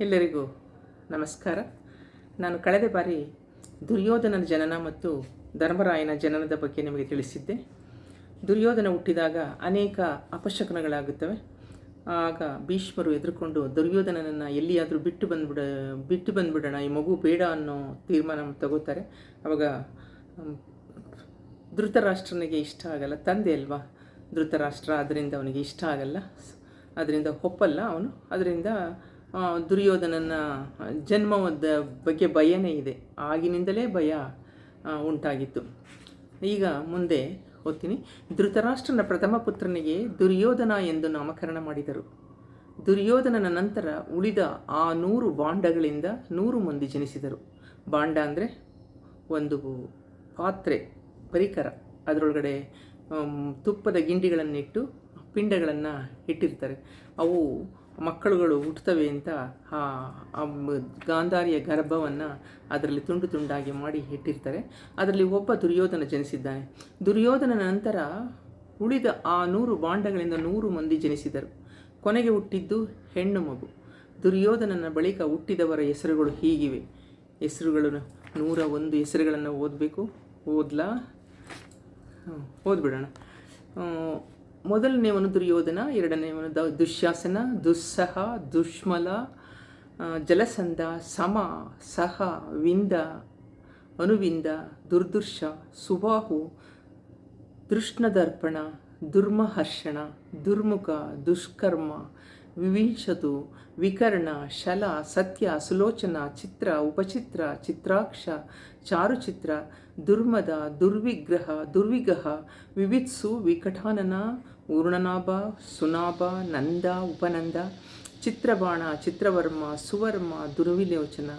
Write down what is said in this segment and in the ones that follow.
ಎಲ್ಲರಿಗೂ ನಮಸ್ಕಾರ. ನಾನು ಕಳೆದ ಬಾರಿ ದುರ್ಯೋಧನನ ಜನನ ಮತ್ತು ಧರ್ಮರಾಯನ ಜನನದ ಬಗ್ಗೆ ನಿಮಗೆ ತಿಳಿಸಿದ್ದೆ. ದುರ್ಯೋಧನ ಹುಟ್ಟಿದಾಗ ಅನೇಕ ಅಪಶಕನಗಳಾಗುತ್ತವೆ. ಆಗ ಭೀಷ್ಮರು ಎದುರುಕೊಂಡು ದುರ್ಯೋಧನನನ್ನು ಎಲ್ಲಿಯಾದರೂ ಬಿಟ್ಟು ಬಂದ್ಬಿಡ, ಬಿಟ್ಟು ಬಂದ್ಬಿಡೋಣ, ಈ ಮಗು ಬೇಡ ಅನ್ನೋ ತೀರ್ಮಾನ ತಗೋತಾರೆ. ಆವಾಗ ಧೃತರಾಷ್ಟ್ರನಿಗೆ ಇಷ್ಟ ಆಗಲ್ಲ. ತಂದೆ ಅಲ್ವಾ? ಧೃತರಾಷ್ಟ್ರ, ಅದರಿಂದ ಅವನಿಗೆ ಇಷ್ಟ ಆಗಲ್ಲ. ಅದರಿಂದ ಒಪ್ಪಲ್ಲ ಅವನು. ಅದರಿಂದ ದುರ್ಯೋಧನನ ಜನ್ಮದ ಬಗ್ಗೆ ಭಯನೇ ಇದೆ. ಆಗಿನಿಂದಲೇ ಭಯ ಉಂಟಾಗಿತ್ತು. ಈಗ ಮುಂದೆ ಓದ್ತೀನಿ. ಧೃತರಾಷ್ಟ್ರನ ಪ್ರಥಮ ಪುತ್ರನಿಗೆ ದುರ್ಯೋಧನ ಎಂದು ನಾಮಕರಣ ಮಾಡಿದರು. ದುರ್ಯೋಧನನ ನಂತರ ಉಳಿದ ಆ ನೂರು ಬಾಂಡಗಳಿಂದ ನೂರು ಮಂದಿ ಜನಿಸಿದರು. ಬಾಂಡ ಅಂದರೆ ಒಂದು ಪಾತ್ರೆ, ಪರಿಕರ. ಅದರೊಳಗಡೆ ತುಪ್ಪದ ಗಿಂಡಿಗಳನ್ನಿಟ್ಟು ಪಿಂಡಗಳನ್ನು ಇಟ್ಟಿರ್ತಾರೆ. ಅವು ಮಕ್ಕಳುಗಳು ಹುಟ್ಟುತ್ತವೆ ಅಂತ ಆ ಗಾಂಧಾರಿಯ ಗರ್ಭವನ್ನು ಅದರಲ್ಲಿ ತುಂಡು ತುಂಡಾಗಿ ಮಾಡಿ ಇಟ್ಟಿರ್ತಾರೆ. ಅದರಲ್ಲಿ ಒಬ್ಬ ದುರ್ಯೋಧನ ಜನಿಸಿದ್ದಾನೆ. ದುರ್ಯೋಧನ ನಂತರ ಉಳಿದ ಆ ನೂರು ಬಾಂಡಗಳಿಂದ ನೂರು ಮಂದಿ ಜನಿಸಿದರು. ಕೊನೆಗೆ ಹುಟ್ಟಿದ್ದು ಹೆಣ್ಣು ಮಗು. ದುರ್ಯೋಧನನ ಬಳಿಕ ಹುಟ್ಟಿದವರ ಹೆಸರುಗಳು ಹೀಗಿವೆ. ಹೆಸರುಗಳನ್ನು ನೂರ ಒಂದು ಹೆಸರುಗಳನ್ನು ಓದಬೇಕು. ಓದ್ಲಾ? ಓದ್ಬಿಡೋಣ. ಆ, ಮೊದಲನೇವನು ದುರ್ಯೋಧನ ಎರಡನೇವನು ದ ದುಶ್ಯಾಸನ ದುಸ್ಸಹ ದುಷ್ಮಲ ಜಲಸಂಧ ಸಮ ಸಹ ವಿಂದ ಅನುವಿಂದ ದುರ್ದುರ್ಷ ಸುಬಾಹು ತೃಷ್ಣದರ್ಪಣ ದುರ್ಮಹರ್ಷಣ ದುರ್ಮುಖ ದುಷ್ಕರ್ಮ ವಿವಿಂಶತು ವಿಕರ್ಣ ಶಲ ಸತ್ಯ ಸುಲೋಚನ ಚಿತ್ರ ಉಪಚಿತ್ರ ಚಿತ್ರಾಕ್ಷ ಚಾರುಚಿತ್ರ ದುರ್ಮದ ದುರ್ವಿಗ್ರಹ ದುರ್ವಿಗಹ ವಿವಿತ್ಸು ವಿಕಟಾನನ ಊರ್ಣನಾಭ, ಸುನಾಭ, ನಂದ, ಉಪನಂದ, ಚಿತ್ರಬಾಣ, ಚಿತ್ರವರ್ಮ, ಸುವರ್ಮ, ದುರ್ವಿಲೋಚನ,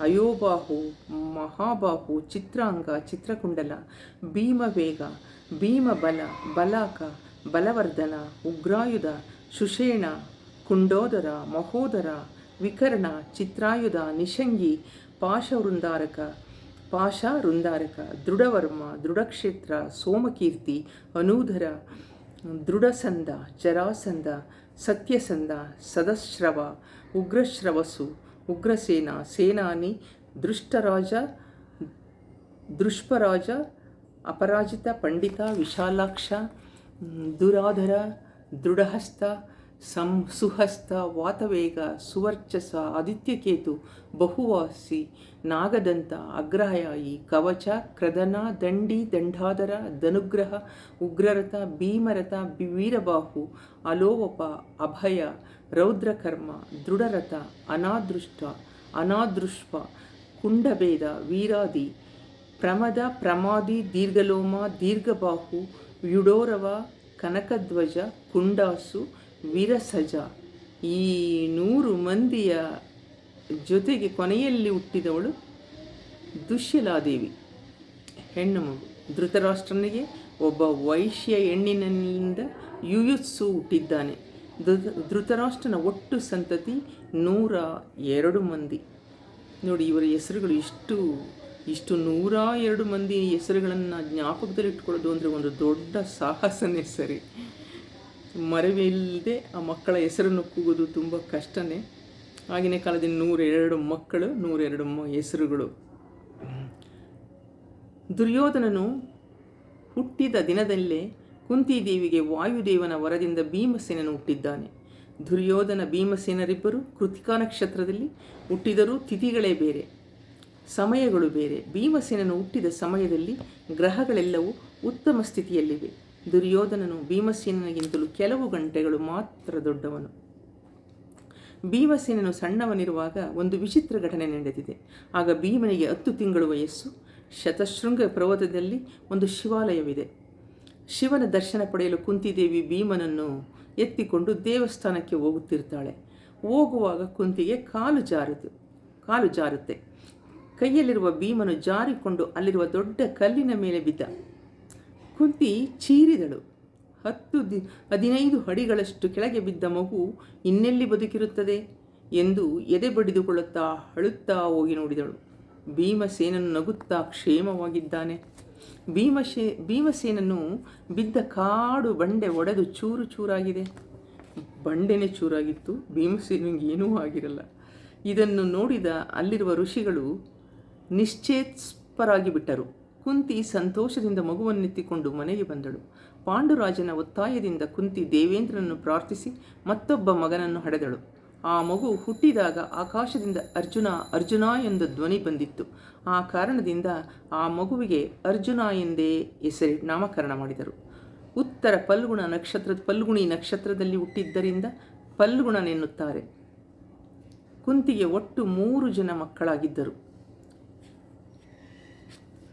ಅಯೋಬಾಹು, ಮಹಾಬಾಹು, ಚಿತ್ರಾಂಗ, ಚಿತ್ರಕುಂಡಲ, ಭೀಮವೇಗ, ಭೀಮಬಲ, ಬಲಾಕ, ಬಲವರ್ಧನ, ಉಗ್ರಾಯುಧ, ಸುಷೇಣ, ಕುಂಡೋದರ, ಮಹೋದರ, ವಿಕರ್ಣ, ಚಿತ್ರಾಯುಧ, ನಿಶಂಗಿ, ಪಾಶವೃಂದಾರಕ ಪಾಶ ವೃಂದಾರಕ ದೃಢವರ್ಮ, ದೃಢಕ್ಷೇತ್ರ, ಸೋಮಕೀರ್ತಿ, ಅನೂಧರ ದೃಢಸಂದ ಜರಾಸಂಧ ಸತ್ಯಸಂಧ ಸದಶ್ರವ ಉಗ್ರಶ್ರವಸು ಉಗ್ರಸೇನ ಸೇನಾನಿ ದೃಷ್ಟರಾಜ ದೃಷ್ಪರಾಜ ಅಪರಾಜಿತ ಪಂಡಿತ ವಿಶಾಲಾಕ್ಷ ದುರಾಧರ ದೃಢಹಸ್ತ ಸಂ ಸುಹಸ್ತ ವಾತವೇಗ ಸುವರ್ಚಸ ಆದಿತ್ಯಕೇತು ಬಹುವಾಸಿ ನಾಗದಂತ ಅಗ್ರಹಯಾಯಿ ಕವಚ ಕ್ರದನ ದಂಡಿ ದಂಡಾಧರ ಧನುಗ್ರಹ ಉಗ್ರರಥ ಭೀಮರಥ ವೀರಬಾಹು ಅಲೋವಪ ಅಭಯ ರೌದ್ರಕರ್ಮ ದೃಢರಥ ಅನಾದೃಷ್ಟ ಅನಾದೃಷ್ಪ ಕುಂಡಭೇದ ವೀರಾದಿ ಪ್ರಮದ ಪ್ರಮಾದಿ ದೀರ್ಘಲೋಮ ದೀರ್ಘಬಾಹು ಯುಡೋರವ ಕನಕಧ್ವಜ ಕುಂಡಾಸು ವಿರಸಜ. ಈ ನೂರು ಮಂದಿಯ ಜೊತೆಗೆ ಕೊನೆಯಲ್ಲಿ ಹುಟ್ಟಿದವಳು ದುಶ್ಯಲಾದೇವಿ. ಹೆಣ್ಣು ಧೃತರಾಷ್ಟ್ರನಿಗೆ ಒಬ್ಬ ವೈಶ್ಯ ಹೆಣ್ಣಿನಿಂದ ಯುಯುತ್ಸು ಹುಟ್ಟಿದ್ದಾನೆ. ಧೃತ, ಧೃತರಾಷ್ಟ್ರನ ಒಟ್ಟು ಸಂತತಿ ನೂರ ಎರಡು ಮಂದಿ. ನೋಡಿ, ಇವರ ಹೆಸರುಗಳು ಇಷ್ಟು ಇಷ್ಟು ನೂರ ಎರಡು ಮಂದಿ ಹೆಸರುಗಳನ್ನು ಜ್ಞಾಪಕದಲ್ಲಿ ಇಟ್ಕೊಳ್ಳೋದು ಅಂದರೆ ಒಂದು ದೊಡ್ಡ ಸಾಹಸನೇ ಸರಿ. ಮರವಿಲ್ಲದೆ ಆ ಮಕ್ಕಳ ಹೆಸರನ್ನು ಕೂಗೋದು ತುಂಬ ಕಷ್ಟನೇ. ಆಗಿನ ಕಾಲದಲ್ಲಿ ನೂರೆರಡು ಮಕ್ಕಳು, ನೂರೆರಡು ಹೆಸರುಗಳು. ದುರ್ಯೋಧನನು ಹುಟ್ಟಿದ ದಿನದಲ್ಲೇ ಕುಂತಿದೇವಿಗೆ ವಾಯುದೇವನ ವರದಿಂದ ಭೀಮಸೇನನು ಹುಟ್ಟಿದ್ದಾನೆ. ದುರ್ಯೋಧನ ಭೀಮಸೇನರಿಬ್ಬರು ಕೃತಿಕಾ ನಕ್ಷತ್ರದಲ್ಲಿ ಹುಟ್ಟಿದರೂ ತಿಥಿಗಳೇ ಬೇರೆ, ಸಮಯಗಳು ಬೇರೆ. ಭೀಮಸೇನನು ಹುಟ್ಟಿದ ಸಮಯದಲ್ಲಿ ಗ್ರಹಗಳೆಲ್ಲವೂ ಉತ್ತಮ ಸ್ಥಿತಿಯಲ್ಲಿವೆ. ದುರ್ಯೋಧನನು ಭೀಮಸೇನನಿಗಿಂತಲೂ ಕೆಲವು ಗಂಟೆಗಳು ಮಾತ್ರ ದೊಡ್ಡವನು. ಭೀಮಸೇನನು ಸಣ್ಣವನಿರುವಾಗ ಒಂದು ವಿಚಿತ್ರ ಘಟನೆ ನಡೆದಿದೆ. ಆಗ ಭೀಮನಿಗೆ ಹತ್ತು ತಿಂಗಳು ವಯಸ್ಸು. ಶತಶೃಂಗ ಪರ್ವತದಲ್ಲಿ ಒಂದು ಶಿವಾಲಯವಿದೆ. ಶಿವನ ದರ್ಶನ ಪಡೆಯಲು ಕುಂತಿದೇವಿ ಭೀಮನನ್ನು ಎತ್ತಿಕೊಂಡು ದೇವಸ್ಥಾನಕ್ಕೆ ಹೋಗುತ್ತಿರ್ತಾಳೆ. ಹೋಗುವಾಗ ಕುಂತಿಗೆ ಕಾಲು ಜಾರದು ಕಾಲು ಜಾರುತ್ತೆ. ಕೈಯಲ್ಲಿರುವ ಭೀಮನು ಜಾರಿಕೊಂಡು ಅಲ್ಲಿರುವ ದೊಡ್ಡ ಕಲ್ಲಿನ ಮೇಲೆ ಬಿದ್ದ. ಕುಂತಿ ಚೀರಿದಳು. ಹತ್ತು ದಿ, ಹದಿನೈದು ಅಡಿಗಳಷ್ಟು ಕೆಳಗೆ ಬಿದ್ದ ಮಗು ಇನ್ನೆಲ್ಲಿ ಬದುಕಿರುತ್ತದೆ ಎಂದು ಎದೆ ಬಡಿದುಕೊಳ್ಳುತ್ತಾ ಅಳುತ್ತಾ ಹೋಗಿ ನೋಡಿದಳು. ಭೀಮಸೇನನ್ನು ನಗುತ್ತಾ ಕ್ಷೇಮವಾಗಿದ್ದಾನೆ. ಭೀಮಸೇ ಭೀಮಸೇನನು ಬಿದ್ದ ಕಾಡು ಬಂಡೆ ಒಡೆದು ಚೂರು ಚೂರಾಗಿದೆ. ಬಂಡೆನೇ ಚೂರಾಗಿತ್ತು ಭೀಮಸೇನಿಗೆ ಏನೂ ಆಗಿರಲ್ಲ. ಇದನ್ನು ನೋಡಿದ ಅಲ್ಲಿರುವ ಋಷಿಗಳು ನಿಶ್ಚೇತ್ಸ್ಪರಾಗಿ ಬಿಟ್ಟರು ಕುಂತಿ ಸಂತೋಷದಿಂದ ಮಗುವನ್ನೆತ್ತಿಕೊಂಡು ಮನೆಗೆ ಬಂದಳು. ಪಾಂಡುರಾಜನ ಒತ್ತಾಯದಿಂದ ಕುಂತಿ ದೇವೇಂದ್ರನನ್ನು ಪ್ರಾರ್ಥಿಸಿ ಮತ್ತೊಬ್ಬ ಮಗನನ್ನು ಹಡೆದಳು. ಆ ಮಗು ಹುಟ್ಟಿದಾಗ ಆಕಾಶದಿಂದ ಅರ್ಜುನ ಅರ್ಜುನ ಎಂದ ಧ್ವನಿ ಬಂದಿತ್ತು. ಆ ಕಾರಣದಿಂದ ಆ ಮಗುವಿಗೆ ಅರ್ಜುನ ಎಂದೇ ಹೆಸರಿ ನಾಮಕರಣ ಮಾಡಿದರು. ಉತ್ತರ ಪಲ್ಗುಣ ನಕ್ಷತ್ರದ ಪಲ್ಗುಣಿ ನಕ್ಷತ್ರದಲ್ಲಿ ಹುಟ್ಟಿದ್ದರಿಂದ ಪಲ್ಗುಣನೆನ್ನುತ್ತಾರೆ. ಕುಂತಿಗೆ ಒಟ್ಟು ಮೂರು ಜನ ಮಕ್ಕಳಾಗಿದ್ದರು.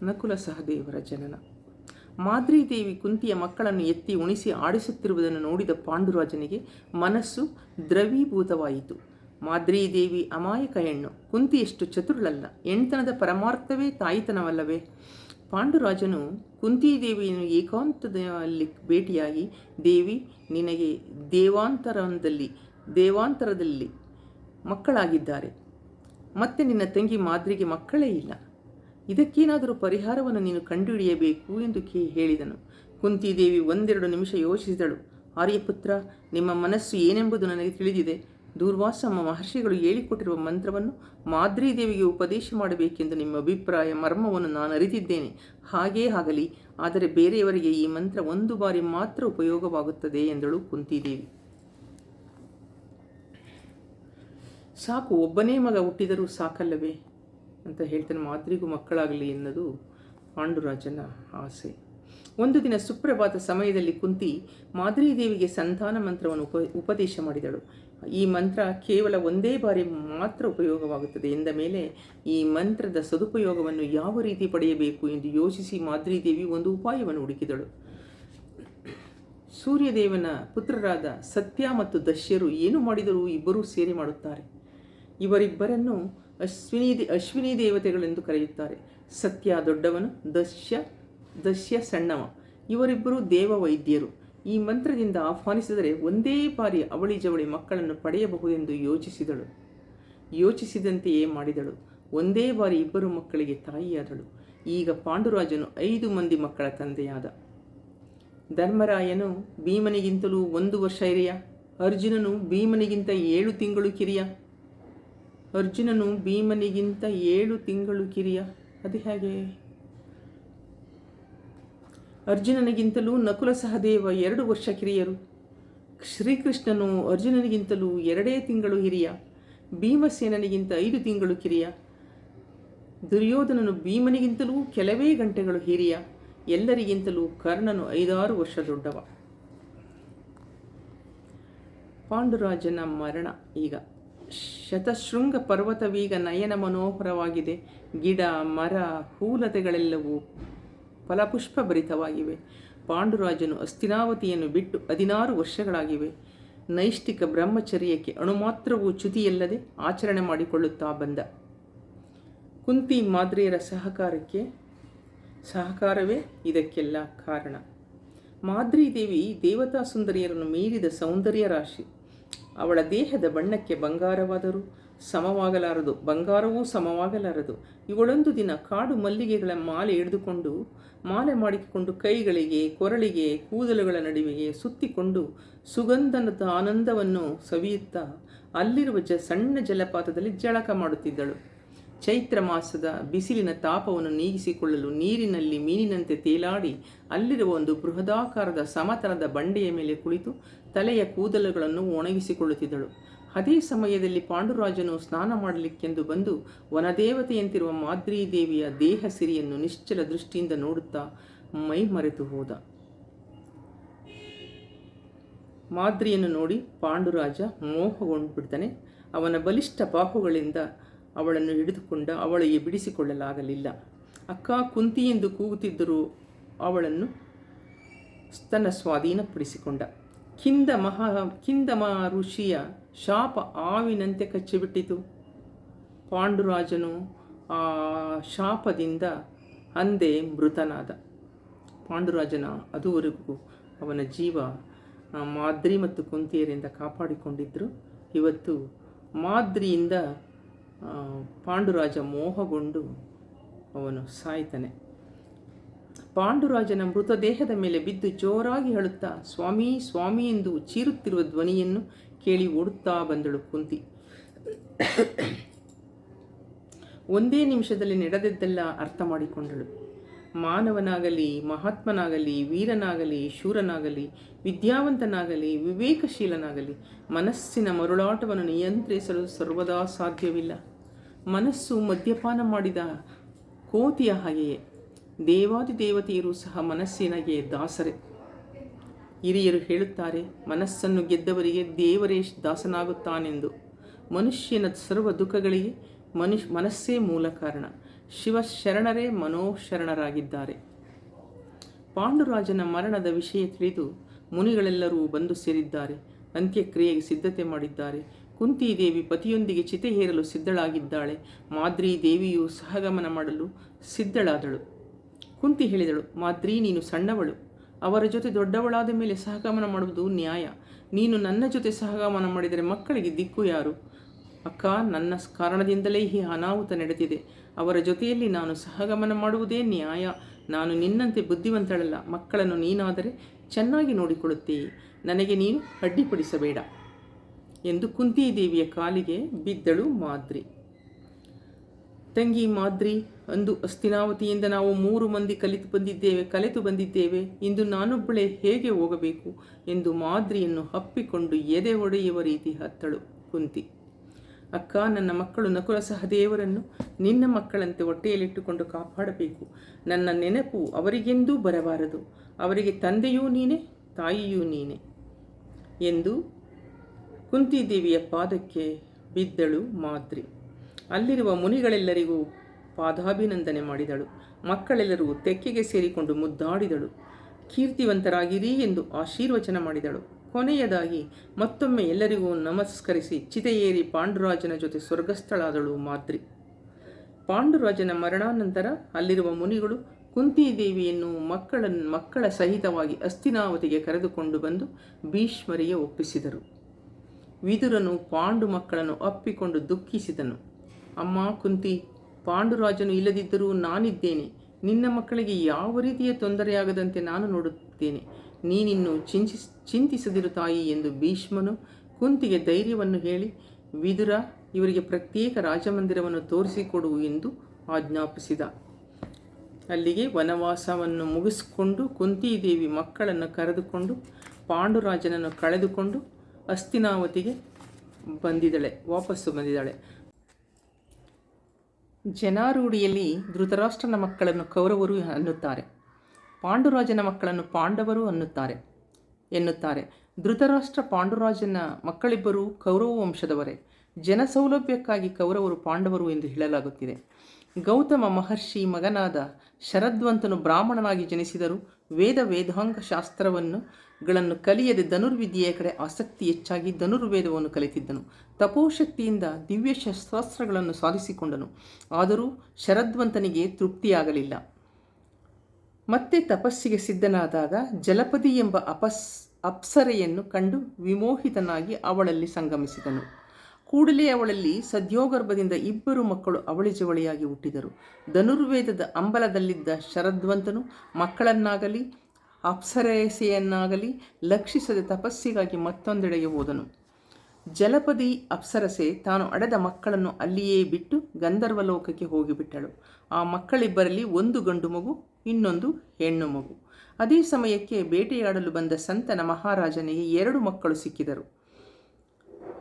ನಕುಲ ಸಹದೇವರ ಜನನ. ಮಾದ್ರಿದೇವಿ ಕುಂತಿಯ ಮಕ್ಕಳನ್ನು ಎತ್ತಿ ಉಣಿಸಿ ಆಡಿಸುತ್ತಿರುವುದನ್ನು ನೋಡಿದ ಪಾಂಡುರಾಜನಿಗೆ ಮನಸ್ಸು ದ್ರವೀಭೂತವಾಯಿತು. ಮಾದ್ರೀದೇವಿ ಅಮಾಯಕ ಹೆಣ್ಣು, ಕುಂತಿಯಷ್ಟು ಚತುರಳಲ್ಲ ಹೆಣ್ತನದ ಪರಮಾರ್ಥವೇ ತಾಯಿತನವಲ್ಲವೇ? ಪಾಂಡುರಾಜನು ಕುಂತಿದೇವಿಯನ್ನು ಏಕಾಂತದಲ್ಲಿ ಭೇಟಿಯಾಗಿ, ದೇವಿ, ನಿನಗೆ ದೇವಾಂತರದಲ್ಲಿ ದೇವಾಂತರದಲ್ಲಿ ಮಕ್ಕಳಾಗಿದ್ದಾರೆ. ಮತ್ತೆ ನಿನ್ನ ತಂಗಿ ಮಾದ್ರಿಗೆ ಮಕ್ಕಳೇ ಇಲ್ಲ. ಇದಕ್ಕೇನಾದರೂ ಪರಿಹಾರವನ್ನು ನೀನು ಕಂಡುಹಿಡಿಯಬೇಕು ಎಂದು ಕೇ ಹೇಳಿದನು. ಕುಂತಿದೇವಿ ಒಂದೆರಡು ನಿಮಿಷ ಯೋಚಿಸಿದಳು. ಆರ್ಯಪುತ್ರ, ನಿಮ್ಮ ಮನಸ್ಸು ಏನೆಂಬುದು ನನಗೆ ತಿಳಿದಿದೆ. ದೂರ್ವಾಸ ಮಹರ್ಷಿಗಳು ಹೇಳಿಕೊಟ್ಟಿರುವ ಮಂತ್ರವನ್ನು ಮಾದ್ರಿದೇವಿಗೆ ಉಪದೇಶ ಮಾಡಬೇಕೆಂದು ನಿಮ್ಮ ಅಭಿಪ್ರಾಯ, ಮರ್ಮವನ್ನು ನಾನು ಅರಿತಿದ್ದೇನೆ. ಹಾಗೇ ಆಗಲಿ, ಆದರೆ ಬೇರೆಯವರಿಗೆ ಈ ಮಂತ್ರ ಒಂದು ಬಾರಿ ಮಾತ್ರ ಉಪಯೋಗವಾಗುತ್ತದೆ ಎಂದಳು ಕುಂತಿದೇವಿ. ಸಾಕು, ಒಬ್ಬನೇ ಮಗ ಹುಟ್ಟಿದರೂ ಸಾಕಲ್ಲವೇ? ಅಂತ ಹೇಳ್ತಾನೆ, ಮಾದ್ರಿಗೂ ಮಕ್ಕಳಾಗಲಿ ಎನ್ನೋದು ಪಾಂಡುರಾಜನ ಆಸೆ. ಒಂದು ದಿನ ಸುಪ್ರಭಾತ ಸಮಯದಲ್ಲಿ ಕುಂತಿ ಮಾದ್ರಿದೇವಿಗೆ ಸಂತಾನ ಮಂತ್ರವನ್ನು ಉಪ, ಉಪದೇಶ ಮಾಡಿದಳು. ಈ ಮಂತ್ರ ಕೇವಲ ಒಂದೇ ಬಾರಿ ಮಾತ್ರ ಉಪಯೋಗವಾಗುತ್ತದೆ. ಎಂದ ಮೇಲೆ ಈ ಮಂತ್ರದ ಸದುಪಯೋಗವನ್ನು ಯಾವ ರೀತಿ ಪಡೆಯಬೇಕು ಎಂದು ಯೋಚಿಸಿ ಮಾದ್ರಿದೇವಿ ಒಂದು ಉಪಾಯವನ್ನು ಹುಡುಕಿದಳು. ಸೂರ್ಯದೇವನ ಪುತ್ರರಾದ ಸತ್ಯ ಮತ್ತು ದಶ್ಯರು ಏನು ಮಾಡಿದರೂ ಇಬ್ಬರೂ ಸೇರಿ ಮಾಡುತ್ತಾರೆ. ಇವರಿಬ್ಬರನ್ನು ಅಶ್ವಿನಿ ಅಶ್ವಿನಿ ದೇವತೆಗಳೆಂದು ಕರೆಯುತ್ತಾರೆ. ಸತ್ಯ ದೊಡ್ಡವನು, ದಶ್ಯ ದಶ್ಯ ಸಣ್ಣವ. ಇವರಿಬ್ಬರು ದೇವ ವೈದ್ಯರು ಈ ಮಂತ್ರದಿಂದ ಆಹ್ವಾನಿಸಿದರೆ ಒಂದೇ ಬಾರಿ ಅವಳಿ ಜವಳಿ ಮಕ್ಕಳನ್ನು ಪಡೆಯಬಹುದೆಂದು ಯೋಚಿಸಿದಳು. ಯೋಚಿಸಿದಂತೆಯೇ ಮಾಡಿದಳು. ಒಂದೇ ಬಾರಿ ಇಬ್ಬರು ಮಕ್ಕಳಿಗೆ ತಾಯಿಯಾದಳು. ಈಗ ಪಾಂಡುರಾಜನು ಐದು ಮಂದಿ ಮಕ್ಕಳ ತಂದೆಯಾದ. ಧರ್ಮರಾಯನು ಭೀಮನಿಗಿಂತಲೂ ಒಂದು ವರ್ಷ ಹಿರಿಯ. ಅರ್ಜುನನು ಭೀಮನಿಗಿಂತ ಏಳು ತಿಂಗಳು ಕಿರಿಯ. ಅರ್ಜುನನು ಭೀಮನಿಗಿಂತ ಏಳು ತಿಂಗಳು ಕಿರಿಯ. ಅದು ಹೇಗೆ? ಅರ್ಜುನನಿಗಿಂತಲೂ ನಕುಲ ಸಹದೇವ ಎರಡು ವರ್ಷ ಕಿರಿಯರು. ಶ್ರೀಕೃಷ್ಣನು ಅರ್ಜುನನಿಗಿಂತಲೂ ಎರಡೇ ತಿಂಗಳು ಹಿರಿಯ. ಭೀಮಸೇನನಿಗಿಂತ ಐದು ತಿಂಗಳು ಕಿರಿಯ. ದುರ್ಯೋಧನನು ಭೀಮನಿಗಿಂತಲೂ ಕೆಲವೇ ಗಂಟೆಗಳು ಹಿರಿಯ. ಎಲ್ಲರಿಗಿಂತಲೂ ಕರ್ಣನು ಐದಾರು ವರ್ಷ ದೊಡ್ಡವ. ಪಾಂಡುರಾಜನ ಮರಣ ಈಗ. ಶತಶೃಂಗ ಪರ್ವತವೀಗ ನಯನ ಮನೋಹರವಾಗಿದೆ. ಗಿಡ, ಮರ, ಹೂಲತೆಗಳೆಲ್ಲವೂ ಫಲಪುಷ್ಪಭರಿತವಾಗಿವೆ. ಪಾಂಡುರಾಜನು ಅಸ್ಥಿನಾವತಿಯನ್ನು ಬಿಟ್ಟು ಹದಿನಾರು ವರ್ಷಗಳಾಗಿವೆ. ನೈಷ್ಠಿಕ ಬ್ರಹ್ಮಚರ್ಯಕ್ಕೆ ಅಣುಮಾತ್ರವೂ ಚ್ಯುತಿಯಲ್ಲದೆ ಆಚರಣೆ ಮಾಡಿಕೊಳ್ಳುತ್ತಾ ಬಂದ. ಕುಂತಿ ಮಾದ್ರಿಯರ ಸಹಕಾರಕ್ಕೆ ಸಹಕಾರವೇ ಇದಕ್ಕೆಲ್ಲ ಕಾರಣ. ಮಾದ್ರಿ ದೇವಿ ದೇವತಾ ಸುಂದರಿಯರನ್ನು ಮೀರಿದ ಸೌಂದರ್ಯ ರಾಶಿ. ಅವಳ ದೇಹದ ಬಣ್ಣಕ್ಕೆ ಬಂಗಾರವಾದರೂ ಸಮವಾಗಲಾರದು, ಬಂಗಾರವೂ ಸಮವಾಗಲಾರದು. ಇವಳೊಂದು ದಿನ ಕಾಡು ಮಲ್ಲಿಗೆಗಳ ಮಾಲೆ ಹಿಡಿದುಕೊಂಡು ಮಾಲೆ ಮಾಡಿಕೊಂಡು ಕೈಗಳಿಗೆ, ಕೊರಳಿಗೆ, ಕೂದಲುಗಳ ನಡುವೆಗೆ ಸುತ್ತಿಕೊಂಡು ಸುಗಂಧನದ ಆನಂದವನ್ನು ಸವಿಯುತ್ತಾ ಅಲ್ಲಿರುವ ಜ, ಸಣ್ಣ ಜಲಪಾತದಲ್ಲಿ ಜಳಕ ಮಾಡುತ್ತಿದ್ದಳು. ಚೈತ್ರ ಮಾಸದ ಬಿಸಿಲಿನ ತಾಪವನ್ನು ನೀಗಿಸಿಕೊಳ್ಳಲು ನೀರಿನಲ್ಲಿ ಮೀನಿನಂತೆ ತೇಲಾಡಿ ಅಲ್ಲಿರುವ ಒಂದು ಬೃಹದಾಕಾರದ ಸಮತಲದ ಬಂಡೆಯ ಮೇಲೆ ಕುಳಿತು ತಲೆಯ ಕೂದಲುಗಳನ್ನು ಒಣಗಿಸಿಕೊಳ್ಳುತ್ತಿದ್ದಳು. ಅದೇ ಸಮಯದಲ್ಲಿ ಪಾಂಡುರಾಜನು ಸ್ನಾನ ಮಾಡಲಿಕ್ಕೆಂದು ಬಂದು ವನದೇವತೆಯಂತಿರುವ ಮಾದ್ರಿ ದೇವಿಯ ದೇಹ ಸಿರಿಯನ್ನು ನಿಶ್ಚಲ ದೃಷ್ಟಿಯಿಂದ ನೋಡುತ್ತಾ ಮೈ ಮರೆತು ಹೋದ. ಮಾದ್ರಿಯನ್ನು ನೋಡಿ ಪಾಂಡುರಾಜ ಮೋಹಗೊಂಡು ಬಿಡ್ತಾನೆ ಅವನ ಬಲಿಷ್ಠ ಬಾಹುಗಳಿಂದ ಅವಳನ್ನು ಹಿಡಿದುಕೊಂಡ ಅವಳಿಗೆ ಬಿಡಿಸಿಕೊಳ್ಳಲಾಗಲಿಲ್ಲ. ಅಕ್ಕ ಕುಂತಿ ಎಂದು ಕೂಗುತ್ತಿದ್ದರೂ ಅವಳನ್ನು ತನ್ನ ಸ್ವಾಧೀನಪಡಿಸಿಕೊಂಡ. ಕಿಂದ ಮಹಾ ಕಿಂದಮ ಋಷಿಯ ಶಾಪ ಆವಿನಂತೆ ಕಚ್ಚಿಬಿಟ್ಟಿತು. ಪಾಂಡುರಾಜನು ಆ ಶಾಪದಿಂದ ಅಂದೇ ಮೃತನಾದ. ಪಾಂಡುರಾಜನ ಅದುವರೆಗೂ ಅವನ ಜೀವ ಮಾದ್ರಿ ಮತ್ತು ಕುಂತಿಯರಿಂದ ಕಾಪಾಡಿಕೊಂಡಿದ್ದರು ಇವತ್ತು ಮಾದ್ರಿಯಿಂದ ಪಾಂಡುರಾಜ ಮೋಹಗೊಂಡು ಅವನು ಸಾಯ್ತಾನೆ. ಪಾಂಡುರಾಜನ ಮೃತದೇಹದ ಮೇಲೆ ಬಿದ್ದು ಜೋರಾಗಿ ಹೇಳುತ್ತಾ, ಸ್ವಾಮಿ ಸ್ವಾಮಿ ಎಂದು ಚೀರುತ್ತಿರುವ ಧ್ವನಿಯನ್ನು ಕೇಳಿ ಓಡುತ್ತಾ ಬಂದಳು ಕುಂತಿ. ಒಂದೇ ನಿಮಿಷದಲ್ಲಿ ನಡೆದದ್ದೆಲ್ಲ ಅರ್ಥ ಮಾಡಿಕೊಂಡಳು. ಮಾನವನಾಗಲಿ, ಮಹಾತ್ಮನಾಗಲಿ, ವೀರನಾಗಲಿ, ಶೂರನಾಗಲಿ, ವಿದ್ಯಾವಂತನಾಗಲಿ, ವಿವೇಕಶೀಲನಾಗಲಿ, ಮನಸ್ಸಿನ ಮರುಳಾಟವನ್ನು ನಿಯಂತ್ರಿಸಲು ಸರ್ವದಾ ಸಾಧ್ಯವಿಲ್ಲ. ಮನಸ್ಸು ಮದ್ಯಪಾನ ಮಾಡಿದ ಕೋತಿಯ ಹಾಗೆಯೇ. ದೇವಾದಿ ದೇವತೆಯರು ಸಹ ಮನಸ್ಸಿನಗೆ ದಾಸರೇ. ಹಿರಿಯರು ಹೇಳುತ್ತಾರೆ, ಮನಸ್ಸನ್ನು ಗೆದ್ದವರಿಗೆ ದೇವರೇ ದಾಸನಾಗುತ್ತಾನೆಂದು. ಮನುಷ್ಯನ ಸರ್ವ ದುಃಖಗಳಿಗೆ ಮನುಷ್ಯ ಮನಸ್ಸೇ ಮೂಲ ಕಾರಣ. ಶಿವಶರಣರೇ ಮನೋಶರಣರಾಗಿದ್ದಾರೆ. ಪಾಂಡುರಾಜನ ಮರಣದ ವಿಷಯ ತಿಳಿದು ಮುನಿಗಳೆಲ್ಲರೂ ಬಂದು ಸೇರಿದ್ದಾರೆ. ಅಂತ್ಯಕ್ರಿಯೆಗೆ ಸಿದ್ಧತೆ ಮಾಡಿದ್ದಾರೆ. ಕುಂತಿದೇವಿ ಪತಿಯೊಂದಿಗೆ ಚಿತೆ ಹೇರಲು ಸಿದ್ಧಳಾಗಿದ್ದಾಳೆ. ಮಾದ್ರಿ ದೇವಿಯು ಸಹಗಮನ ಮಾಡಲು ಸಿದ್ಧಳಾದಳು. ಕುಂತಿ ಹೇಳಿದಳು, ಮಾದ್ರಿ, ನೀನು ಸಣ್ಣವಳು. ಅವರ ಜೊತೆ ದೊಡ್ಡವಳಾದ ಮೇಲೆ ಸಹಗಮನ ಮಾಡುವುದು ನ್ಯಾಯ. ನೀನು ನನ್ನ ಜೊತೆ ಸಹಗಮನ ಮಾಡಿದರೆ ಮಕ್ಕಳಿಗೆ ದಿಕ್ಕು ಯಾರು? ಅಕ್ಕ, ನನ್ನ ಕಾರಣದಿಂದಲೇ ಈ ಅನಾಹುತ ನಡೆದಿದೆ. ಅವರ ಜೊತೆಯಲ್ಲಿ ನಾನು ಸಹಗಮನ ಮಾಡುವುದೇ ನ್ಯಾಯ. ನಾನು ನಿನ್ನಂತೆ ಬುದ್ಧಿವಂತಳಲ್ಲ. ಮಕ್ಕಳನ್ನು ನೀನಾದರೆ ಚೆನ್ನಾಗಿ ನೋಡಿಕೊಳ್ಳುತ್ತೀಯಿ. ನನಗೆ ನೀನು ಅಡ್ಡಿಪಡಿಸಬೇಡ ಎಂದು ಕುಂತಿದೇವಿಯ ಕಾಲಿಗೆ ಬಿದ್ದಳು ಮಾದ್ರಿ. ತಂಗಿ ಮಾದ್ರಿ ಅಂದು ಅಸ್ತಿನಾವತಿಯಿಂದ ನಾವು ಮೂರು ಮಂದಿ ಕಲಿತು ಬಂದಿದ್ದೇವೆ ಕಲಿತು ಬಂದಿದ್ದೇವೆ. ಇಂದು ನಾನೊಬ್ಬಳೇ ಹೇಗೆ ಹೋಗಬೇಕು ಎಂದು ಮಾದ್ರಿಯನ್ನು ಹಪ್ಪಿಕೊಂಡು ಎದೆ ಒಡೆಯುವ ರೀತಿ ಹತ್ತಳು ಕುಂತಿ. ಅಕ್ಕ, ನನ್ನ ಮಕ್ಕಳು ನಕುಲ ಸಹದೇವರನ್ನು ನಿನ್ನ ಮಕ್ಕಳಂತೆ ಹೊಟ್ಟೆಯಲ್ಲಿಟ್ಟುಕೊಂಡು ಕಾಪಾಡಬೇಕು. ನನ್ನ ನೆನಪು ಅವರಿಗೆಂದೂ ಬರಬಾರದು. ಅವರಿಗೆ ತಂದೆಯೂ ನೀನೆ, ತಾಯಿಯೂ ನೀನೆ ಎಂದು ಕುಂತಿದೇವಿಯ ಪಾದಕ್ಕೆ ಬಿದ್ದಳು ಮಾದ್ರಿ. ಅಲ್ಲಿರುವ ಮುನಿಗಳೆಲ್ಲರಿಗೂ ಪಾದಾಭಿನಂದನೆ ಮಾಡಿದಳು. ಮಕ್ಕಳೆಲ್ಲರೂ ತೆಕ್ಕೆಗೆ ಸೇರಿಕೊಂಡು ಮುದ್ದಾಡಿದಳು. ಕೀರ್ತಿವಂತರಾಗಿರಿ ಎಂದು ಆಶೀರ್ವಚನ ಮಾಡಿದಳು. ಕೊನೆಯದಾಗಿ, ಮತ್ತೊಮ್ಮೆ ಎಲ್ಲರಿಗೂ ನಮಸ್ಕರಿಸಿ ಚಿತೆಯೇರಿ ಪಾಂಡುರಾಜನ ಜೊತೆ ಸ್ವರ್ಗಸ್ಥಳಾದಳು ಮಾದ್ರಿ. ಪಾಂಡುರಾಜನ ಮರಣಾನಂತರ ಅಲ್ಲಿರುವ ಮುನಿಗಳು ಕುಂತಿದೇವಿಯನ್ನು ಮಕ್ಕಳ ಮಕ್ಕಳ ಸಹಿತವಾಗಿ ಅಸ್ತಿನಾವತಿಗೆ ಕರೆದುಕೊಂಡು ಬಂದು ಭೀಷ್ಮರಿಗೆ ಒಪ್ಪಿಸಿದರು. ವಿದುರನು ಪಾಂಡು ಮಕ್ಕಳನ್ನು ಅಪ್ಪಿಕೊಂಡು ದುಃಖಿಸಿದನು. ಅಮ್ಮ ಕುಂತಿ ಪಾಂಡುರಾಜನು ಇಲ್ಲದಿದ್ದರೂ ನಾನಿದ್ದೇನೆ. ನಿನ್ನ ಮಕ್ಕಳಿಗೆ ಯಾವ ರೀತಿಯ ತೊಂದರೆಯಾಗದಂತೆ ನಾನು ನೋಡುತ್ತೇನೆ. ನೀನಿನ್ನು ಚಿಂತಿಸ್ ಚಿಂತಿಸದಿರು ತಾಯಿ ಎಂದು ಭೀಷ್ಮನು ಕುಂತಿಗೆ ಧೈರ್ಯವನ್ನು ಹೇಳಿ, ವಿದುರ, ಇವರಿಗೆ ಪ್ರತ್ಯೇಕ ರಾಜಮಂದಿರವನ್ನು ತೋರಿಸಿಕೊಡು ಎಂದು ಆಜ್ಞಾಪಿಸಿದ. ಅಲ್ಲಿಗೆ ವನವಾಸವನ್ನು ಮುಗಿಸಿಕೊಂಡು ಕುಂತಿದೇವಿ ಮಕ್ಕಳನ್ನು ಕರೆದುಕೊಂಡು, ಪಾಂಡುರಾಜನನ್ನು ಕಳೆದುಕೊಂಡು ಅಸ್ತಿನಾವತಿಗೆ ಬಂದಿದ್ದಾಳೆ, ವಾಪಸ್ಸು ಬಂದಿದ್ದಾಳೆ. ಜನಾರೂಢಿಯಲ್ಲಿ ಧೃತರಾಷ್ಟ್ರನ ಮಕ್ಕಳನ್ನು ಕೌರವರು ಅನ್ನುತ್ತಾರೆ. ಪಾಂಡುರಾಜನ ಮಕ್ಕಳನ್ನು ಪಾಂಡವರು ಅನ್ನುತ್ತಾರೆ, ಎನ್ನುತ್ತಾರೆ. ಧೃತರಾಷ್ಟ್ರ ಪಾಂಡುರಾಜನ ಮಕ್ಕಳಿಬ್ಬರೂ ಕೌರವ ವಂಶದವರೇ. ಜನ ಸೌಲಭ್ಯಕ್ಕಾಗಿ ಕೌರವರು ಪಾಂಡವರು ಎಂದು ಹೇಳಲಾಗುತ್ತಿದೆ. ಗೌತಮ ಮಹರ್ಷಿ ಮಗನಾದ ಶರದ್ವಂತನು ಬ್ರಾಹ್ಮಣನಾಗಿ ಜನಿಸಿದರು ವೇದ ವೇದಾಂಗ ಶಾಸ್ತ್ರವನ್ನು ಗಳನ್ನು ಕಲಿಯದೆ ಧನುರ್ವಿದ್ಯೆಯ ಕಡೆ ಆಸಕ್ತಿ ಹೆಚ್ಚಾಗಿ ಧನುರ್ವೇದವನ್ನು ಕಲಿತಿದ್ದನು. ತಪೋಶಕ್ತಿಯಿಂದ ದಿವ್ಯ ಶಸ್ತ್ರಾಸ್ತ್ರಗಳನ್ನು ಸಾಧಿಸಿಕೊಂಡನು. ಆದರೂ ಶರದ್ವಂತನಿಗೆ ತೃಪ್ತಿಯಾಗಲಿಲ್ಲ. ಮತ್ತೆ ತಪಸ್ಸಿಗೆ ಸಿದ್ಧನಾದಾಗ ಜಲಪದಿ ಎಂಬ ಅಪಸ್, ಅಪ್ಸರೆಯನ್ನು ಕಂಡು ವಿಮೋಹಿತನಾಗಿ ಅವಳಲ್ಲಿ ಸಂಗಮಿಸಿದನು. ಕೂಡಲೇ ಅವಳಲ್ಲಿ ಸದ್ಯೋಗರ್ಭದಿಂದ ಇಬ್ಬರು ಮಕ್ಕಳು ಅವಳಿ ಜವಳಿಯಾಗಿ ಹುಟ್ಟಿದರು. ಧನುರ್ವೇದದ ಅಂಬಲದಲ್ಲಿದ್ದ ಶರದ್ವಂತನು ಮಕ್ಕಳನ್ನಾಗಲಿ ಅಪ್ಸರಸೆಯನ್ನಾಗಲಿ ಲಕ್ಷಿಸದೆ ತಪಸ್ಸಿಗಾಗಿ ಮತ್ತೊಂದೆಡೆಗೆ ಹೋದನು. ಜಲಪದಿ ಅಪ್ಸರಸೆ ತಾನು ಅಡೆದ ಮಕ್ಕಳನ್ನು ಅಲ್ಲಿಯೇ ಬಿಟ್ಟು ಗಂಧರ್ವಲೋಕಕ್ಕೆ ಹೋಗಿಬಿಟ್ಟಳು ಆ ಮಕ್ಕಳಿಬ್ಬರಲ್ಲಿ ಒಂದು ಗಂಡು ಮಗು, ಇನ್ನೊಂದು ಹೆಣ್ಣು ಮಗು. ಅದೇ ಸಮಯಕ್ಕೆ ಬೇಟೆಯಾಡಲು ಬಂದ ಸಂತನ ಮಹಾರಾಜನಿಗೆ ಎರಡು ಮಕ್ಕಳು ಸಿಕ್ಕಿದರು.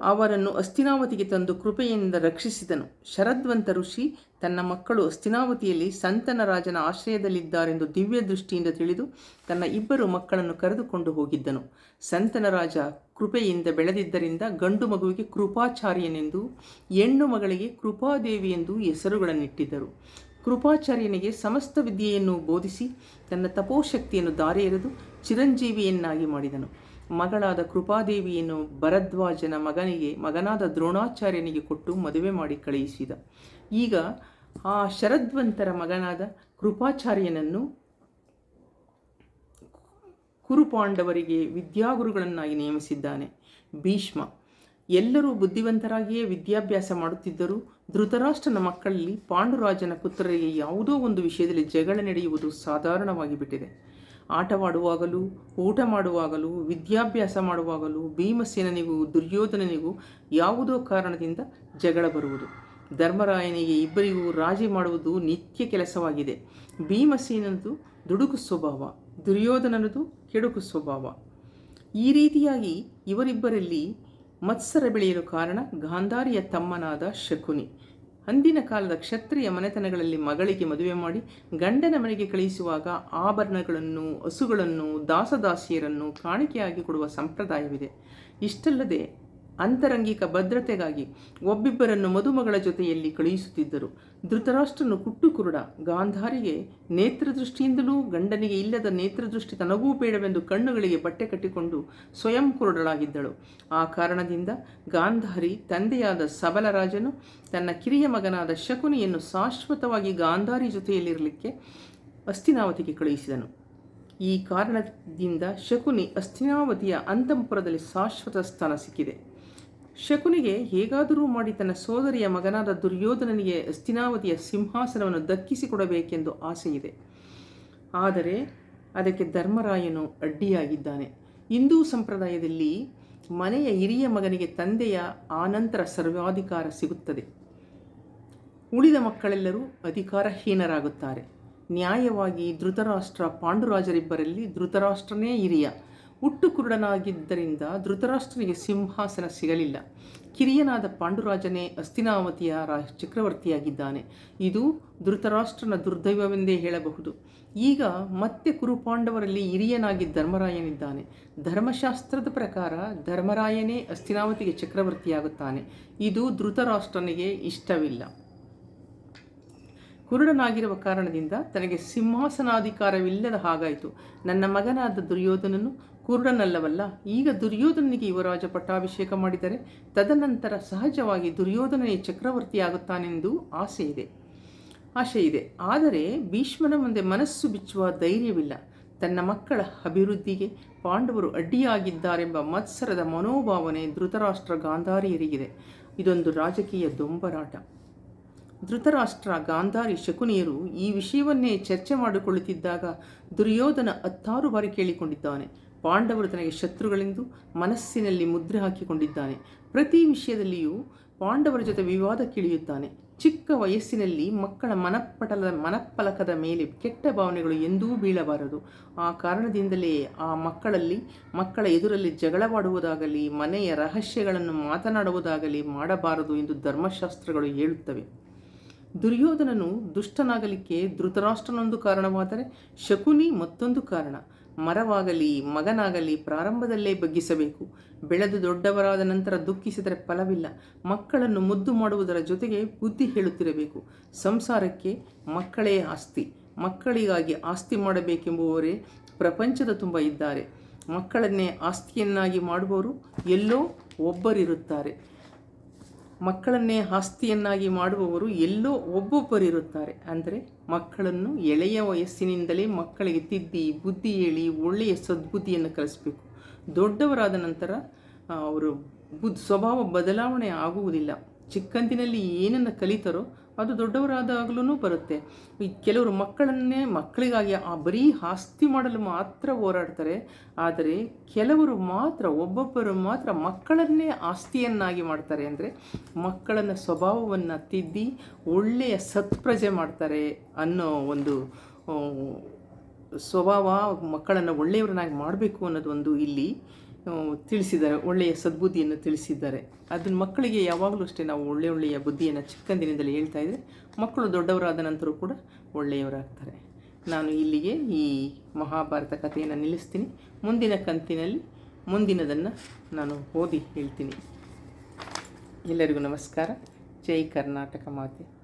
ಅವರನ್ನು ಅಸ್ತಿನಾವತಿಗೆ ತಂದು ಕೃಪೆಯಿಂದ ರಕ್ಷಿಸಿದನು. ಶರದ್ವಂತ ಋಷಿ ತನ್ನ ಮಕ್ಕಳು ಅಸ್ತಿನಾವತಿಯಲ್ಲಿ ಸಂತನ ರಾಜನ ಆಶ್ರಯದಲ್ಲಿದ್ದಾರೆಂದು ದಿವ್ಯ ದೃಷ್ಟಿಯಿಂದ ತಿಳಿದು ತನ್ನ ಇಬ್ಬರು ಮಕ್ಕಳನ್ನು ಕರೆದುಕೊಂಡು ಹೋಗಿದ್ದನು. ಸಂತನ ರಾಜ ಕೃಪೆಯಿಂದ ಬೆಳೆದಿದ್ದರಿಂದ ಗಂಡು ಮಗುವಿಗೆ ಕೃಪಾಚಾರ್ಯನೆಂದು, ಹೆಣ್ಣು ಮಗಳಿಗೆ ಕೃಪಾದೇವಿ ಎಂದು ಹೆಸರುಗಳನ್ನಿಟ್ಟಿದ್ದರು. ಕೃಪಾಚಾರ್ಯನಿಗೆ ಸಮಸ್ತ ವಿದ್ಯೆಯನ್ನು ಬೋಧಿಸಿ ತನ್ನ ತಪೋಶಕ್ತಿಯನ್ನು ದಾರಿ ಎರೆದು ಚಿರಂಜೀವಿಯನ್ನಾಗಿ ಮಾಡಿದನು. ಮಗಳಾದ ಕೃಪಾದೇವಿಯನ್ನು ಭರದ್ವಾಜನ ಮಗನಿಗೆ, ಮಗನಾದ ದ್ರೋಣಾಚಾರ್ಯನಿಗೆ ಕೊಟ್ಟು ಮದುವೆ ಮಾಡಿ ಕಳುಹಿಸಿದ. ಈಗ ಆ ಶರದ್ವಂತರ ಮಗನಾದ ಕೃಪಾಚಾರ್ಯನನ್ನು ಕುರುಪಾಂಡವರಿಗೆ ವಿದ್ಯಾಗುರುಗಳನ್ನಾಗಿ ನೇಮಿಸಿದ್ದಾನೆ ಭೀಷ್ಮ. ಎಲ್ಲರೂ ಬುದ್ಧಿವಂತರಾಗಿಯೇ ವಿದ್ಯಾಭ್ಯಾಸ ಮಾಡುತ್ತಿದ್ದರು ಧೃತರಾಷ್ಟ್ರನ ಮಕ್ಕಳಲ್ಲಿ ಪಾಂಡುರಾಜನ ಪುತ್ರರಿಗೆ ಯಾವುದೋ ಒಂದು ವಿಷಯದಲ್ಲಿ ಜಗಳ ನಡೆಯುವುದು ಸಾಧಾರಣವಾಗಿ ಬಿಟ್ಟಿದೆ ಆಟವಾಡುವಾಗಲೂ ಊಟ ಮಾಡುವಾಗಲೂ ವಿದ್ಯಾಭ್ಯಾಸ ಮಾಡುವಾಗಲೂ, ಭೀಮಸೇನನಿಗೂ, ದುರ್ಯೋಧನನಿಗೂ ಯಾವುದೋ ಕಾರಣದಿಂದ ಜಗಳ ಬರುವುದು. ಧರ್ಮರಾಯನಿಗೆ ಇಬ್ಬರಿಗೂ ರಾಜಿ ಮಾಡುವುದು ನಿತ್ಯ ಕೆಲಸವಾಗಿದೆ. ಭೀಮಸೇನನದು ದುಡುಕು ಸ್ವಭಾವ, ದುರ್ಯೋಧನನದು ಕೆಡುಕು ಸ್ವಭಾವ. ಈ ರೀತಿಯಾಗಿ ಇವರಿಬ್ಬರಲ್ಲಿ ಮತ್ಸರ ಬೆಳೆಯಲು ಕಾರಣ ಗಾಂಧಾರಿಯ ತಮ್ಮನಾದ ಶಕುನಿ. ಅಂದಿನ ಕಾಲದ ಕ್ಷತ್ರಿಯ ಮನೆತನಗಳಲ್ಲಿ ಮಗಳಿಗೆ ಮದುವೆ ಮಾಡಿ ಗಂಡನ ಮನೆಗೆ ಕಳುಹಿಸುವಾಗ ಆಭರಣಗಳನ್ನು, ಹಸುಗಳನ್ನು, ದಾಸದಾಸಿಯರನ್ನು ಕಾಣಿಕೆಯಾಗಿ ಕೊಡುವ ಸಂಪ್ರದಾಯವಿದೆ. ಇಷ್ಟಲ್ಲದೆ ಅಂತರಂಗಿಕ ಭದ್ರತೆಗಾಗಿ ಒಬ್ಬಿಬ್ಬರನ್ನು ಮದುಮಗಳ ಜೊತೆಯಲ್ಲಿ ಕಳುಹಿಸುತ್ತಿದ್ದರು. ಧೃತರಾಷ್ಟ್ರನು ಕುಟ್ಟು ಕುರುಡ ಗಾಂಧಾರಿಗೆ ನೇತ್ರದೃಷ್ಟಿಯಿಂದಲೂ ಗಂಡನಿಗೆ ಇಲ್ಲದ ನೇತ್ರದೃಷ್ಟಿ ತನಗೂ ಬೇಡವೆಂದು ಕಣ್ಣುಗಳಿಗೆ ಬಟ್ಟೆ ಕಟ್ಟಿಕೊಂಡು ಸ್ವಯಂ ಕುರುಡಳಾಗಿದ್ದಳು. ಆ ಕಾರಣದಿಂದ ಗಾಂಧಾರಿ ತಂದೆಯಾದ ಸಬಲರಾಜನು ತನ್ನ ಕಿರಿಯ ಮಗನಾದ ಶಕುನಿಯನ್ನು ಶಾಶ್ವತವಾಗಿ ಗಾಂಧಾರಿ ಜೊತೆಯಲ್ಲಿರಲಿಕ್ಕೆ ಅಸ್ತಿನಾವತಿಗೆ ಕಳುಹಿಸಿದನು. ಈ ಕಾರಣದಿಂದ ಶಕುನಿ ಅಸ್ತಿನಾವತಿಯ ಅಂತಃಪುರದಲ್ಲಿ ಶಾಶ್ವತ ಸ್ಥಾನ ಸಿಕ್ಕಿದೆ. ಶಕುನಿಗೆ ಹೇಗಾದರೂ ಮಾಡಿ ತನ್ನ ಸೋದರಿಯ ಮಗನಾದ ದುರ್ಯೋಧನನಿಗೆ ಅಸ್ತಿನಾವತಿಯ ಸಿಂಹಾಸನವನ್ನು ದಕ್ಕಿಸಿಕೊಡಬೇಕೆಂದು ಆಸೆಯಿದೆ. ಆದರೆ ಅದಕ್ಕೆ ಧರ್ಮರಾಯನು ಅಡ್ಡಿಯಾಗಿದ್ದಾನೆ. ಹಿಂದೂ ಸಂಪ್ರದಾಯದಲ್ಲಿ ಮನೆಯ ಹಿರಿಯ ಮಗನಿಗೆ ತಂದೆಯ ಆನಂತರ ಸರ್ವಾಧಿಕಾರ ಸಿಗುತ್ತದೆ. ಉಳಿದ ಮಕ್ಕಳೆಲ್ಲರೂ ಅಧಿಕಾರಹೀನರಾಗುತ್ತಾರೆ. ನ್ಯಾಯವಾಗಿ ಧೃತರಾಷ್ಟ್ರ ಪಾಂಡುರಾಜರಿಬ್ಬರಲ್ಲಿ ಧೃತರಾಷ್ಟ್ರನೇ ಹಿರಿಯ. ಹುಟ್ಟು ಕುರುಡನಾಗಿದ್ದರಿಂದ ಧೃತರಾಷ್ಟ್ರನಿಗೆ ಸಿಂಹಾಸನ ಸಿಗಲಿಲ್ಲ. ಕಿರಿಯನಾದ ಪಾಂಡುರಾಜನೇ ಅಸ್ತಿನಾವತಿಯ ರಾ, ಚಕ್ರವರ್ತಿಯಾಗಿದ್ದಾನೆ. ಇದು ಧೃತರಾಷ್ಟ್ರನ ದುರ್ದೈವವೆಂದೇ ಹೇಳಬಹುದು. ಈಗ ಮತ್ತೆ ಕುರುಪಾಂಡವರಲ್ಲಿ ಹಿರಿಯನಾಗಿ ಧರ್ಮರಾಯನಿದ್ದಾನೆ. ಧರ್ಮಶಾಸ್ತ್ರದ ಪ್ರಕಾರ ಧರ್ಮರಾಯನೇ ಅಸ್ತಿನಾವತಿಗೆ ಚಕ್ರವರ್ತಿಯಾಗುತ್ತಾನೆ. ಇದು ಧೃತರಾಷ್ಟ್ರನಿಗೆ ಇಷ್ಟವಿಲ್ಲ. ಕುರುಡನಾಗಿರುವ ಕಾರಣದಿಂದ ತನಗೆ ಸಿಂಹಾಸನಾಧಿಕಾರವಿಲ್ಲದ ಹಾಗಾಯಿತು. ನನ್ನ ಮಗನಾದ ದುರ್ಯೋಧನನು ಕುರುಡನಲ್ಲವಲ್ಲ ಈಗ ದುರ್ಯೋಧನನಿಗೆ ಯುವರಾಜ ಪಟ್ಟಾಭಿಷೇಕ ಮಾಡಿದರೆ ತದನಂತರ ಸಹಜವಾಗಿ ದುರ್ಯೋಧನನೇ ಚಕ್ರವರ್ತಿಯಾಗುತ್ತಾನೆಂದು ಆಸೆ ಇದೆ. ಆಶೆ ಇದೆ. ಆದರೆ ಭೀಷ್ಮನ ಮುಂದೆ ಮನಸ್ಸು ಬಿಚ್ಚುವ ಧೈರ್ಯವಿಲ್ಲ. ತನ್ನ ಮಕ್ಕಳ ಅಭಿವೃದ್ಧಿಗೆ ಪಾಂಡವರು ಅಡ್ಡಿಯಾಗಿದ್ದಾರೆಂಬ ಮತ್ಸರದ ಮನೋಭಾವನೆ ಧೃತರಾಷ್ಟ್ರ ಗಾಂಧಾರಿಯರಿಗಿದೆ. ಇದೊಂದು ರಾಜಕೀಯ ದೊಂಬರಾಟ. ಧೃತರಾಷ್ಟ್ರ ಗಾಂಧಾರಿ ಶಕುನಿಯರು ಈ ವಿಷಯವನ್ನೇ ಚರ್ಚೆ ಮಾಡಿಕೊಳ್ಳುತ್ತಿದ್ದಾಗ ದುರ್ಯೋಧನ ಹತ್ತಾರು ಬಾರಿ ಕೇಳಿಕೊಂಡಿದ್ದಾನೆ. ಪಾಂಡವರು ತನಗೆ ಶತ್ರುಗಳೆಂದು ಮನಸ್ಸಿನಲ್ಲಿ ಮುದ್ರೆ ಹಾಕಿಕೊಂಡಿದ್ದಾನೆ. ಪ್ರತಿ ವಿಷಯದಲ್ಲಿಯೂ ಪಾಂಡವರ ಜೊತೆ ವಿವಾದ ಕಿಳಿಯುತ್ತಾನೆ. ಚಿಕ್ಕ ವಯಸ್ಸಿನಲ್ಲಿ ಮಕ್ಕಳ ಮನಪಟಲದ ಮನಪ್ಪಲಕದ ಮೇಲೆ ಕೆಟ್ಟ ಭಾವನೆಗಳು ಎಂದೂ ಬೀಳಬಾರದು. ಆ ಕಾರಣದಿಂದಲೇ ಆ ಮಕ್ಕಳಲ್ಲಿ, ಮಕ್ಕಳ ಎದುರಲ್ಲಿ ಜಗಳವಾಡುವುದಾಗಲಿ, ಮನೆಯ ರಹಸ್ಯಗಳನ್ನು ಮಾತನಾಡುವುದಾಗಲಿ ಮಾಡಬಾರದು ಎಂದು ಧರ್ಮಶಾಸ್ತ್ರಗಳು ಹೇಳುತ್ತವೆ. ದುರ್ಯೋಧನನು ದುಷ್ಟನಾಗಲಿಕ್ಕೆ ಧೃತರಾಷ್ಟ್ರನೊಂದು ಕಾರಣವಾದರೆ ಶಕುನಿ ಮತ್ತೊಂದು ಕಾರಣ. ಮರವಾಗಲಿ, ಮಗನಾಗಲಿ ಪ್ರಾರಂಭದಲ್ಲೇ ಬಗ್ಗಿಸಬೇಕು. ಬೆಳೆದು ದೊಡ್ಡವರಾದ ನಂತರ ದುಃಖಿಸಿದರೆ ಫಲವಿಲ್ಲ. ಮಕ್ಕಳನ್ನು ಮುದ್ದು ಮಾಡುವುದರ ಜೊತೆಗೆ ಬುದ್ಧಿ ಹೇಳುತ್ತಿರಬೇಕು. ಸಂಸಾರಕ್ಕೆ ಮಕ್ಕಳೇ ಆಸ್ತಿ. ಮಕ್ಕಳಿಗಾಗಿ ಆಸ್ತಿ ಮಾಡಬೇಕೆಂಬುವವರೇ ಪ್ರಪಂಚದ ತುಂಬ ಇದ್ದಾರೆ. ಮಕ್ಕಳನ್ನೇ ಆಸ್ತಿಯನ್ನಾಗಿ ಮಾಡುವವರು ಎಲ್ಲೋ ಒಬ್ಬರಿರುತ್ತಾರೆ. ಮಕ್ಕಳನ್ನೇ ಆಸ್ತಿಯನ್ನಾಗಿ ಮಾಡುವವರು ಎಲ್ಲೋ ಒಬ್ಬೊಬ್ಬರಿರುತ್ತಾರೆ. ಅಂದರೆ ಮಕ್ಕಳನ್ನು ಎಳೆಯ ವಯಸ್ಸಿನಿಂದಲೇ ಮಕ್ಕಳಿಗೆ ತಿದ್ದಿ, ಬುದ್ಧಿ ಹೇಳಿ, ಒಳ್ಳೆಯ ಸದ್ಬುದ್ಧಿಯನ್ನು ಕಲಿಸಬೇಕು. ದೊಡ್ಡವರಾದ ನಂತರ ಅವರು ಬುದ್, ಸ್ವಭಾವ ಬದಲಾವಣೆ ಆಗುವುದಿಲ್ಲ. ಚಿಕ್ಕಂದಿನಲ್ಲಿ ಏನನ್ನು ಕಲಿತಾರೋ ಅದು ದೊಡ್ಡವರಾದಾಗಲೂ ಬರುತ್ತೆ. ಈ ಕೆಲವರು ಮಕ್ಕಳನ್ನೇ ಮಕ್ಕಳಿಗಾಗಿ ಆ ಬರೀ ಆಸ್ತಿ ಮಾಡಲು ಮಾತ್ರ ಹೋರಾಡ್ತಾರೆ. ಆದರೆ ಕೆಲವರು ಮಾತ್ರ, ಒಬ್ಬೊಬ್ಬರು ಮಾತ್ರ ಮಕ್ಕಳನ್ನೇ ಆಸ್ತಿಯನ್ನಾಗಿ ಮಾಡ್ತಾರೆ ಅಂದರೆ ಮಕ್ಕಳನ್ನ ಸ್ವಭಾವವನ್ನು ತಿದ್ದಿ ಒಳ್ಳೆಯ ಸತ್ಪ್ರಜೆ ಮಾಡ್ತಾರೆ ಅನ್ನೋ ಒಂದು ಸ್ವಭಾವ ಮಕ್ಕಳನ್ನು ಒಳ್ಳೆಯವರನ್ನಾಗಿ ಮಾಡಬೇಕು ಅನ್ನೋದು ಒಂದು ಇಲ್ಲಿ ತಿಳಿಸಿದ್ದಾರೆ, ಒಳ್ಳೆಯ ಸದ್ಬುದ್ಧಿಯನ್ನು ತಿಳಿಸಿದ್ದಾರೆ. ಅದನ್ನು ಮಕ್ಕಳಿಗೆ ಯಾವಾಗಲೂ ಅಷ್ಟೇ ನಾವು ಒಳ್ಳೆ ಒಳ್ಳೆಯ ಬುದ್ಧಿಯನ್ನು ಚಿಕ್ಕಂದಿನಿಂದಲೇ ಹೇಳ್ತಾ ಇದ್ದರೆ ಮಕ್ಕಳು ದೊಡ್ಡವರಾದ ನಂತರ ಕೂಡ ಒಳ್ಳೆಯವರಾಗ್ತಾರೆ. ನಾನು ಇಲ್ಲಿಗೆ ಈ ಮಹಾಭಾರತ ಕಥೆಯನ್ನು ನಿಲ್ಲಿಸ್ತೀನಿ. ಮುಂದಿನ ಕಂತಿನಲ್ಲಿ ಮುಂದಿನದನ್ನು ನಾನು ಓದಿ ಹೇಳ್ತೀನಿ. ಎಲ್ಲರಿಗೂ ನಮಸ್ಕಾರ. ಜೈ ಕರ್ನಾಟಕ ಮಾತೆ.